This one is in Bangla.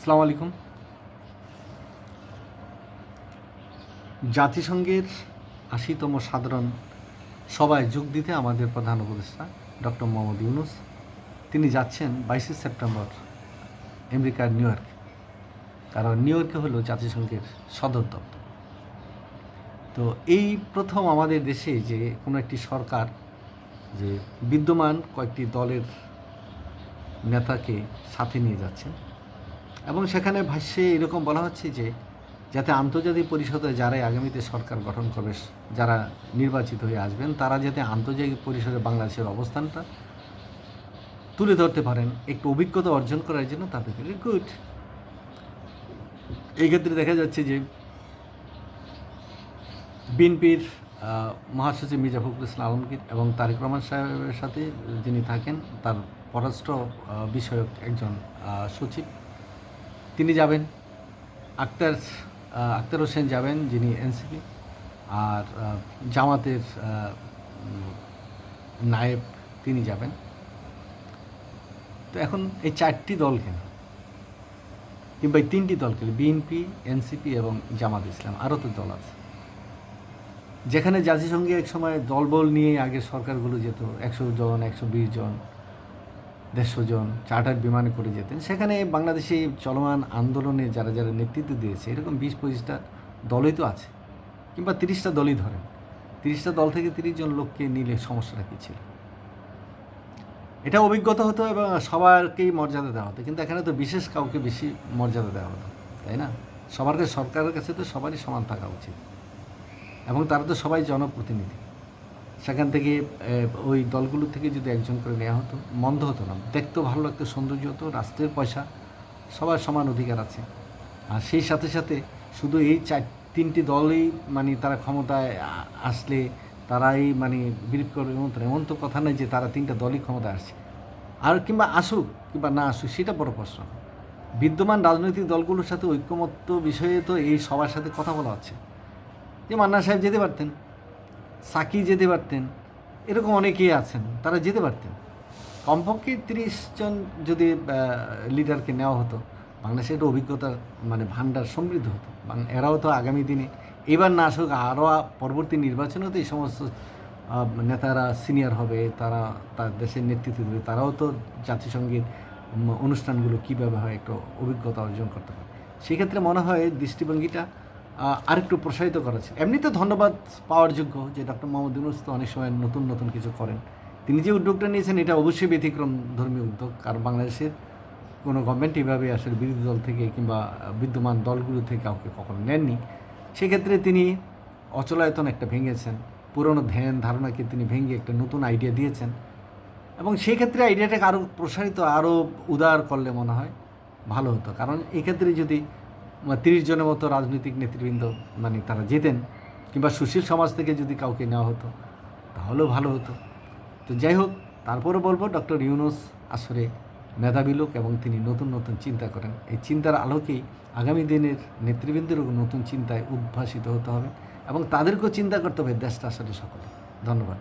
আসসালামু আলাইকুম। জাতিসংঘের আশিতম সাধারণ সভায় যোগ দিতে আমাদের প্রধান উপদেষ্টা ডক্টর মোহাম্মদ ইউনুস, তিনি যাচ্ছেন বাইশে সেপ্টেম্বর আমেরিকার নিউ ইয়র্ক। কারণ নিউ ইয়র্কে হলো জাতিসংঘের সদর দপ্তর। তো এই প্রথম আমাদের দেশে যে কোনো একটি সরকার যে বিদ্যমান কয়েকটি দলের নেতাকে সাথে নিয়ে যাচ্ছেন এবং সেখানে ভাষ্যে এরকম বলা হচ্ছে যে, যাতে আন্তর্জাতিক পরিষদে যারাই আগামীতে সরকার গঠন করবে, যারা নির্বাচিত হয়ে আসবেন, তারা যাতে আন্তর্জাতিক পরিষদে বাংলাদেশের অবস্থানটা তুলে ধরতে পারেন, একটু অভিজ্ঞতা অর্জন করার জন্য তাদেরকে গুড এই ক্ষেত্রে দেখা যাচ্ছে যে, বিএনপির মহাসচিব মির্জা ফখরুল ইসলাম আলমগীর এবং তারেক রহমান সাহেবের সাথে যিনি থাকেন, তার পররাষ্ট্র বিষয়ক একজন সচিব। তিনি যাবেন, আক্তার আক্তার হোসেন যাবেন, যিনি এনসিপি, আর জামাতের নায়েব তিনি যাবেন। তো এখন এই চারটি দল কেন? কিংবা এই তিনটি দল কেন? বিএনপি, এনসিপি এবং জামাত ইসলাম, আরও তো দল আছে। যেখানে জাতিসংঘে এক সময় দলবল নিয়ে আগে সরকারগুলো যেত, একশো জন, একশো বিশ জন দেড়শো জন চার্টার বিমানে করে যেতেন। সেখানে বাংলাদেশে চলমান আন্দোলনে যারা যারা নেতৃত্ব দিয়েছে, এরকম বিশ পঁচিশটা দলই তো আছে, কিংবা তিরিশটা দলই ধরেন। তিরিশটা দল থেকে তিরিশ জন লোককে নিলে সমস্যাটা কী ছিল? এটা অভিজ্ঞতা হতো এবং সবারকেই মর্যাদা দেওয়া হতো, কিন্তু এখানে তো বিশেষ কাউকে বেশি মর্যাদা দেওয়া হতো, তাই না? সবার কাছে, সরকারের কাছে তো সবারই সমান থাকা উচিত, এবং তারা তো সবাই জনপ্রতিনিধি। সেখান থেকে ওই দলগুলো থেকে যদি একজন করে নেওয়া হতো, মন্দ হতো না। দেখতেও ভালো লাগতো, সৌন্দর্য হতো, রাষ্ট্রের পয়সা, সবার সমান অধিকার আছে। আর সেই সাথে সাথে শুধু এই চার, তিনটি দলই মানে তারা ক্ষমতায় আসলে তারাই মানে বিরোধ করবে এমন এমন তো কথা নেই যে তারা তিনটা দলই ক্ষমতায় আসছে। আর কিংবা আসুক কিংবা না আসুক, সেটা বড় প্রশ্ন। বিদ্যমান রাজনৈতিক দলগুলোর সাথে ঐক্যমত্য বিষয়ে তো এই সবার সাথে কথা বলা হচ্ছে। যে মান্না সাহেব যেতে পারতেন। সাকি যেতে পারতেন, এরকম অনেকেই আছেন, তারা যেতে পারতেন। কমপক্ষে তিরিশ জন যদি লিডারকে নেওয়া হতো বাংলাদেশের একটা অভিজ্ঞতার মানে ভাণ্ডার সমৃদ্ধ হতো। এরাও তো আগামী দিনে, এবার না আসুক, আরও পরবর্তী নির্বাচনেও তো এই সমস্ত নেতারা সিনিয়র হবে, তারা তার দেশের নেতৃত্ব দেবে, তারাও তো জাতিসংঘের অনুষ্ঠানগুলো কীভাবে হয়, একটু অভিজ্ঞতা অর্জন করতে পারে। সেক্ষেত্রে মনে হয় দৃষ্টিভঙ্গিটা আরেকটু প্রসারিত করা ছিল। এমনিতে ধন্যবাদ পাওয়ার যোগ্য যে ডক্টর মোহাম্মদ ইউনুস তো অনেক সময় নতুন নতুন কিছু করেন। তিনি যে উদ্যোগটা নিয়েছেন, এটা অবশ্যই ব্যতিক্রম ধর্মীয় উদ্যোগ। কারণ বাংলাদেশের কোনো গভর্নমেন্ট এভাবে আসলে বিরোধী দল থেকে কিংবা বিদ্যমান দলগুলো থেকে কাউকে কখনো নেননি। সেক্ষেত্রে তিনি অচলায়তন একটা ভেঙেছেন। পুরনো ধ্যান ধারণাকে তিনি ভেঙে একটা নতুন আইডিয়া দিয়েছেন। এবং সেই ক্ষেত্রে আইডিয়াটাকে আরও প্রসারিত আরও উদার করলে মনে হয় ভালো হতো। কারণ এক্ষেত্রে যদি তিরিশ জনের মতো রাজনৈতিক নেতৃবৃন্দ মানে তারা যেতেন কিংবা সুশীল সমাজ থেকে যদি কাউকে নেওয়া হতো, তাহলেও ভালো হতো। তো যাই হোক, তারপরে বলব ডক্টর ইউনুস আসলে মেধাবী লোক এবং তিনি নতুন নতুন চিন্তা করেন। এই চিন্তার আলোকেই আগামী দিনের নেতৃবৃন্দেরও নতুন চিন্তায় উদ্ভাসিত হতে হবে এবং তাদেরকেও চিন্তা করতে হবে দেশটা আসলে সকলে। ধন্যবাদ।